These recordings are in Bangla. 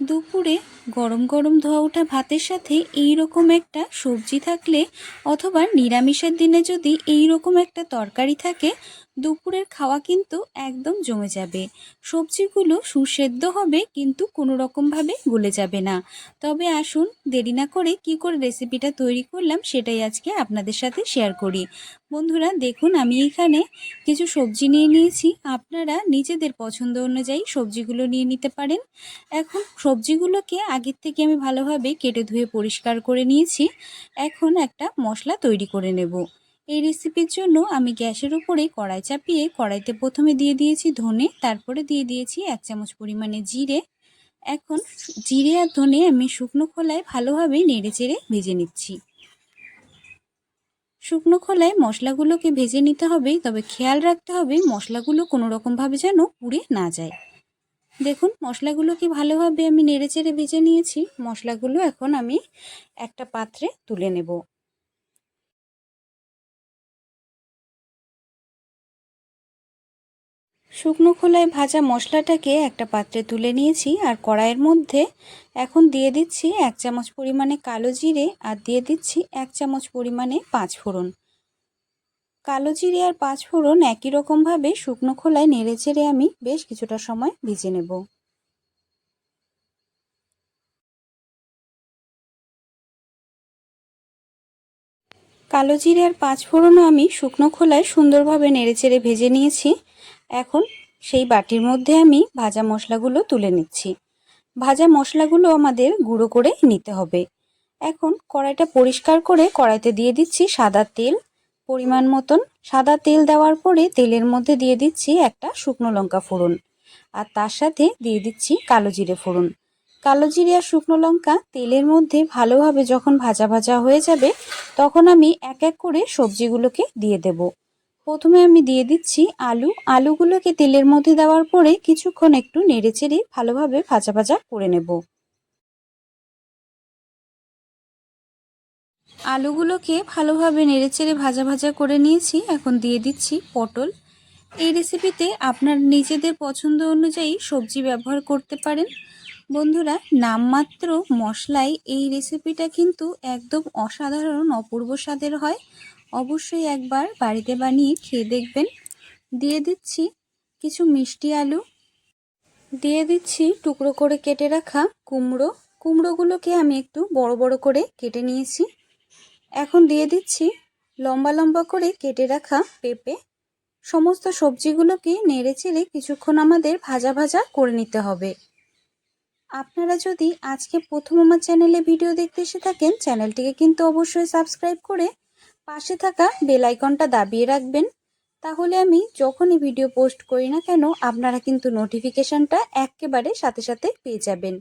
দুপুরে গরম গরম ধোয়া ওঠা ভাতের সাথে এই রকম একটা সবজি থাকলে অথবা নিরামিষের দিনে যদি এই রকম একটা তরকারি থাকে দুপুরের খাওয়া কিন্তু একদম জমে যাবে। সবজিগুলো সুসেদ্ধ হবে কিন্তু কোনো রকমভাবে গলে যাবে না। তবে আসুন, দেরি না করে কি করে রেসিপিটা তৈরি করলাম সেটাই আজকে আপনাদের সাথে শেয়ার করি। বন্ধুরা, দেখুন, আমি এখানে কিছু সবজি নিয়ে নিয়েছি। আপনারা নিজেদের পছন্দ অনুযায়ী সবজিগুলো নিয়ে নিতে পারেন। এখন সবজিগুলোকে আগের থেকে আমি ভালোভাবে কেটে ধুয়ে পরিষ্কার করে নিয়েছি। এখন একটা মশলা তৈরি করে নেব। এই রেসিপির জন্য আমি গ্যাসের উপরে কড়াই চাপিয়ে কড়াইতে প্রথমে দিয়ে দিয়েছি ধনে, তারপরে দিয়ে দিয়েছি এক চামচ পরিমাণে জিরে। এখন জিরে আর ধনে আমি শুকনো খোলায় ভালোভাবে নেড়ে চেড়ে ভেজে নিচ্ছি। শুকনো খোলায় মশলাগুলোকে ভেজে নিতে হবে, তবে খেয়াল রাখতে হবে মশলাগুলো কোনো রকমভাবে যেন পুড়ে না যায়। দেখুন, মশলাগুলোকে ভালোভাবে আমি নেড়ে চেড়ে ভেজে নিয়েছি। মশলাগুলো এখন আমি একটা পাত্রে তুলে নেব। শুকনো খোলায় ভাজা মশলাটাকে একটা পাত্রে তুলে নিয়েছি আর কড়াইয়ের মধ্যে এখন দিয়ে দিচ্ছি এক চামচ পরিমাণে কালো জিরে আর দিয়ে দিচ্ছি এক চামচ পরিমাণে পাঁচ ফোড়ন। কালো জিরে আর পাঁচ ফোড়ন একই রকমভাবে শুকনো খোলায় নেড়ে চেড়ে আমি বেশ কিছুটা সময় ভিজে নেব। কালো জিরে আর পাঁচ ফোড়নও আমি শুকনো খোলায় সুন্দরভাবে নেড়েচেড়ে ভেজে নিয়েছি। এখন সেই বাটির মধ্যে আমি ভাজা মশলাগুলো তুলে নিচ্ছি। ভাজা মশলাগুলো আমাদের গুঁড়ো করে নিতে হবে। এখন কড়াইটা পরিষ্কার করে কড়াইতে দিয়ে দিচ্ছি সাদা তেল। পরিমাণ মতন সাদা তেল দেওয়ার পরে তেলের মধ্যে দিয়ে দিচ্ছি একটা শুকনো লঙ্কা ফোড়ন। আর তার সাথে দিয়ে দিচ্ছি কালো জিরে ফোড়ন। কালো জিরে আর শুকনো লঙ্কা তেলের মধ্যে ভালোভাবে যখন ভাজা ভাজা হয়ে যাবে, তখন আমি এক এক করে সবজিগুলোকে দিয়ে দেব। প্রথমে আমি দিয়ে দিচ্ছি আলু। আলুগুলোকে তেলের মধ্যে দেওয়ার পরে কিছুক্ষণ একটু নেড়ে চেড়ে ভালোভাবে ভাজা ভাজা করে নেব। আলুগুলোকে ভালোভাবে নেড়েচেড়ে ভাজা ভাজা করে নিয়েছি। এখন দিয়ে দিচ্ছি পটল। এই রেসিপিতে আপনার নিজেদের পছন্দ অনুযায়ী সবজি ব্যবহার করতে পারেন। বন্ধুরা, নামমাত্র মশলায় এই রেসিপিটা কিন্তু একদম অসাধারণ, অপূর্ব স্বাদের হয়। অবশ্যই একবার বাড়িতে বানিয়ে খেয়ে দেখবেন। দিয়ে দিচ্ছি কিছু মিষ্টি আলু। দিয়ে দিচ্ছি টুকরো করে কেটে রাখা কুমড়ো। কুমড়োগুলোকে আমি একটু বড় বড় করে কেটে নিয়েছি। এখন দিয়ে দিচ্ছি লম্বা লম্বা করে কেটে রাখা পেঁপে। সমস্ত সবজিগুলোকে নেড়ে চেড়ে কিছুক্ষণ আমাদের ভাজা ভাজা করে নিতে হবে। আপনারা যদি আজকে প্রথম আমার চ্যানেলে ভিডিও দেখতে এসে থাকেন, চ্যানেলটিকে কিন্তু অবশ্যই সাবস্ক্রাইব করে পাশে থাকা বেল আইকনটা দাবিয়ে রাখবেন। তাহলে আমি যখনই ভিডিও পোস্ট করি না কেন, আপনারা কিন্তু নোটিফিকেশানটা একেবারে সাথে সাথে পেয়ে যাবেন।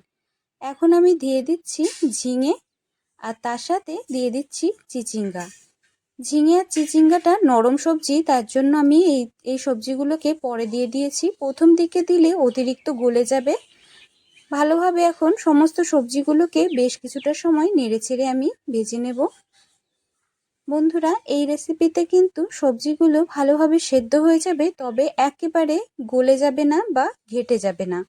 এখন আমি দিয়ে দিচ্ছি ঝিঙে, আর তার সাথে দিয়ে দিচ্ছি চিচিঙ্গা। ঝিঙে আর চিচিঙ্গাটা নরম সবজি, তার জন্য আমি এই এই সবজিগুলোকে পরে দিয়ে দিয়েছি। প্রথম দিকে দিলে অতিরিক্ত গলে যাবে। ভালোভাবে এখন সমস্ত সবজিগুলোকে বেশ কিছুটা সময় নেড়ে ছেড়ে আমি ভেজে নেব। বন্ধুরা, এই রেসিপিতে কিন্তু সবজিগুলো ভালোভাবে সেদ্ধ হয়ে যাবে, তবে একেবারে গলে যাবে না বা ঘেটে যাবে না।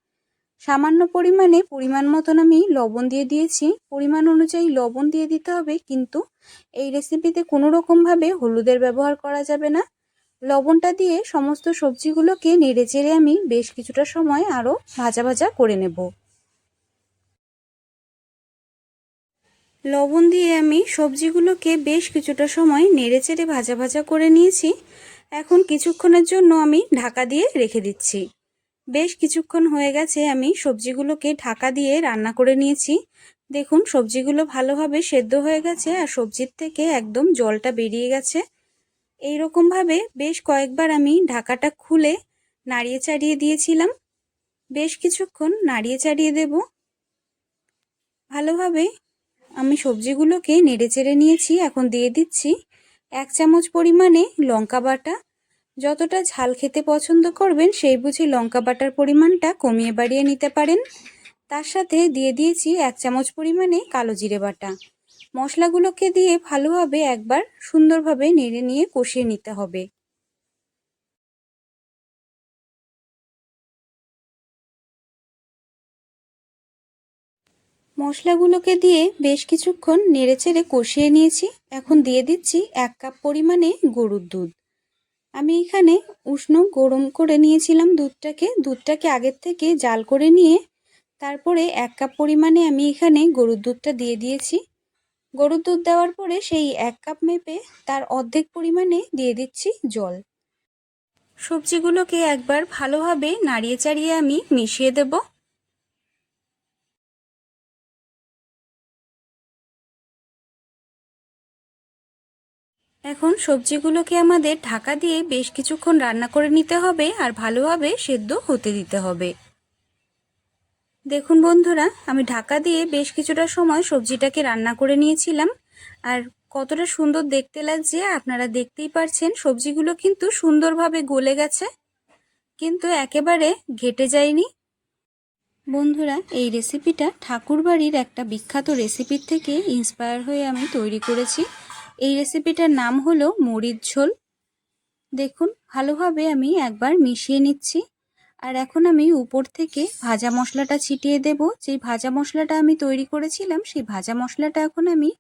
সামান্য পরিমাণে, পরিমাণ মতন আমি লবণ দিয়ে দিয়েছি। পরিমাণ অনুযায়ী লবণ দিয়ে দিতে হবে, কিন্তু এই রেসিপিতে কোনো রকমভাবে হলুদের ব্যবহার করা যাবে না। লবণটা দিয়ে সমস্ত সবজিগুলোকে নেড়ে চেড়ে আমি বেশ কিছুটা সময় আরও ভাজা ভাজা করে নেব। লবণ দিয়ে আমি সবজিগুলোকে বেশ কিছুটা সময় নেড়ে চেড়ে ভাজা ভাজা করে নিয়েছি। এখন কিছুক্ষণের জন্য আমি ঢাকা দিয়ে রেখে দিচ্ছি। বেশ কিছুক্ষণ হয়ে গেছে, আমি সবজিগুলোকে ঢাকা দিয়ে রান্না করে নিয়েছি। দেখুন, সবজিগুলো ভালোভাবে সেদ্ধ হয়ে গেছে আর সবজির থেকে একদম জলটা বেরিয়ে গেছে। এই রকমভাবে বেশ কয়েকবার আমি ঢাকাটা খুলে নাড়িয়ে চাড়িয়ে দিয়েছিলাম। বেশ কিছুক্ষণ নাড়িয়ে চাড়িয়ে দেব। ভালোভাবে আমি সবজিগুলোকে নেড়ে চেড়ে নিয়েছি, এখন দিয়ে দিচ্ছি এক চামচ পরিমাণে লঙ্কা বাটা। যতটা ঝাল খেতে পছন্দ করবেন, সেই বুঝে লঙ্কা বাটার পরিমাণটা কমিয়ে বাড়িয়ে নিতে পারেন। তার সাথে দিয়ে দিয়েছি এক চামচ পরিমাণে কালো জিরে বাটা। মশলাগুলোকে দিয়ে ভালোভাবে একবার সুন্দরভাবে নেড়ে নিয়ে কষিয়ে নিতে হবে। মশলাগুলোকে দিয়ে বেশ কিছুক্ষণ নেড়েচেড়ে কষিয়ে নিয়েছি। এখন দিয়ে দিচ্ছি এক কাপ পরিমাণে গরুর দুধ। আমি এখানে উষ্ণ গরম করে নিয়েছিলাম দুধটাকে। দুধটাকে আগের থেকে জাল করে নিয়ে তারপরে এক কাপ পরিমাণে আমি এখানে গরুর দুধটা দিয়ে দিয়েছি। গরুর দুধ দেওয়ার পরে সেই এক কাপ মেপে তার অর্ধেক পরিমাণে দিয়ে দিচ্ছি জল। সবজিগুলোকে একবার ভালোভাবে নাড়িয়ে চাড়িয়ে আমি মিশিয়ে দেব। এখন সবজিগুলোকে আমাদের ঢাকা দিয়ে বেশ কিছুক্ষণ রান্না করে নিতে হবে আর ভালোভাবে সেদ্ধ হতে দিতে হবে। দেখুন বন্ধুরা, আমি ঢাকা দিয়ে বেশ কিছুটা সময় সবজিটাকে রান্না করে নিয়েছিলাম। আর কতটা সুন্দর দেখতে লাগছে, আপনারা দেখতেই পারছেন, সবজিগুলো কিন্তু সুন্দরভাবে গলে গেছে, কিন্তু একেবারে ঘেটে যায়নি। বন্ধুরা, এই রেসিপিটা ঠাকুরবাড়ির একটা বিখ্যাত রেসিপির থেকে ইন্সপায়ার হয়ে আমি তৈরি করেছি। এই রেসিপিটার নাম হলো মরিচ ঝোল। দেখুন, ভালোভাবে আমি একবার মিশিয়ে নিচ্ছি। আর এখন আমি উপর থেকে ভাজা মশলাটা ছিটিয়ে দেব। যেই ভাজা মশলাটা আমি তৈরি করেছিলাম, সেই ভাজা মশলাটা এখন আমি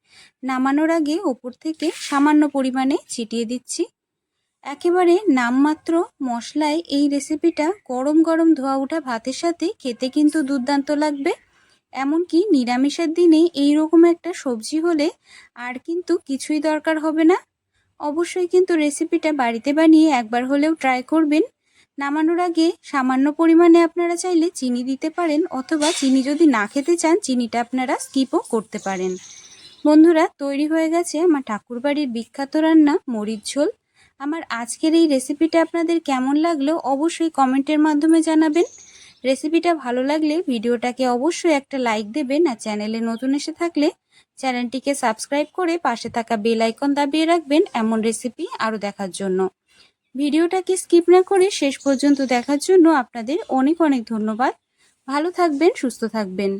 নামানোর আগে ওপর থেকে সামান্য পরিমাণে ছিটিয়ে দিচ্ছি। একেবারে নামমাত্র মশলায় এই রেসিপিটা গরম গরম ধোয়া ওঠা ভাতের সাথে খেতে কিন্তু দুর্দান্ত লাগবে। এমনকি নিরামিষের দিনে এই রকম একটা সবজি হলে আর কিন্তু কিছুই দরকার হবে না। অবশ্যই কিন্তু রেসিপিটা বাড়িতে বানিয়ে একবার হলেও ট্রাই করবেন। নামানোর আগে সামান্য পরিমাণে আপনারা চাইলে চিনি দিতে পারেন অথবা চিনি যদি না খেতে চান, চিনিটা আপনারা স্কিপও করতে পারেন। বন্ধুরা, তৈরি হয়ে গেছে আমার ঠাকুরবাড়ির বিখ্যাত রান্না মরিচ ঝোল। আমার আজকের এই রেসিপিটা আপনাদের কেমন লাগল অবশ্যই কমেন্টের মাধ্যমে জানাবেন। রেসিপিটা ভালো লাগলে ভিডিওটাকে অবশ্যই একটা লাইক দেবেন আর চ্যানেলে নতুন এসে থাকলে চ্যানেলটিকে সাবস্ক্রাইব করে পাশে থাকা বেল আইকন দাবিয়ে রাখবেন এমন রেসিপি আরও দেখার জন্য। ভিডিওটাকে স্কিপ না করে শেষ পর্যন্ত দেখার জন্য আপনাদের অনেক অনেক ধন্যবাদ। ভালো থাকবেন, সুস্থ থাকবেন।